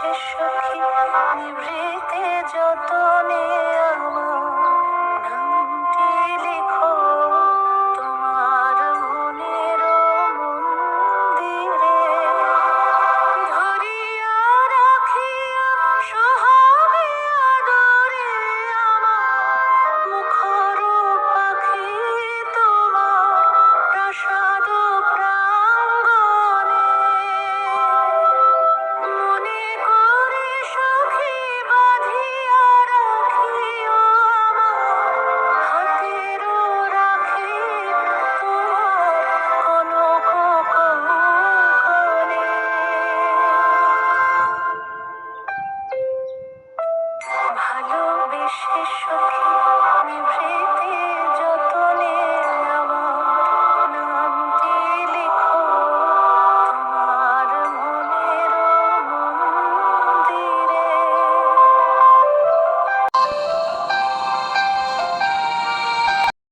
সুখী আমৃতে যতনে সে সখী নিভৃত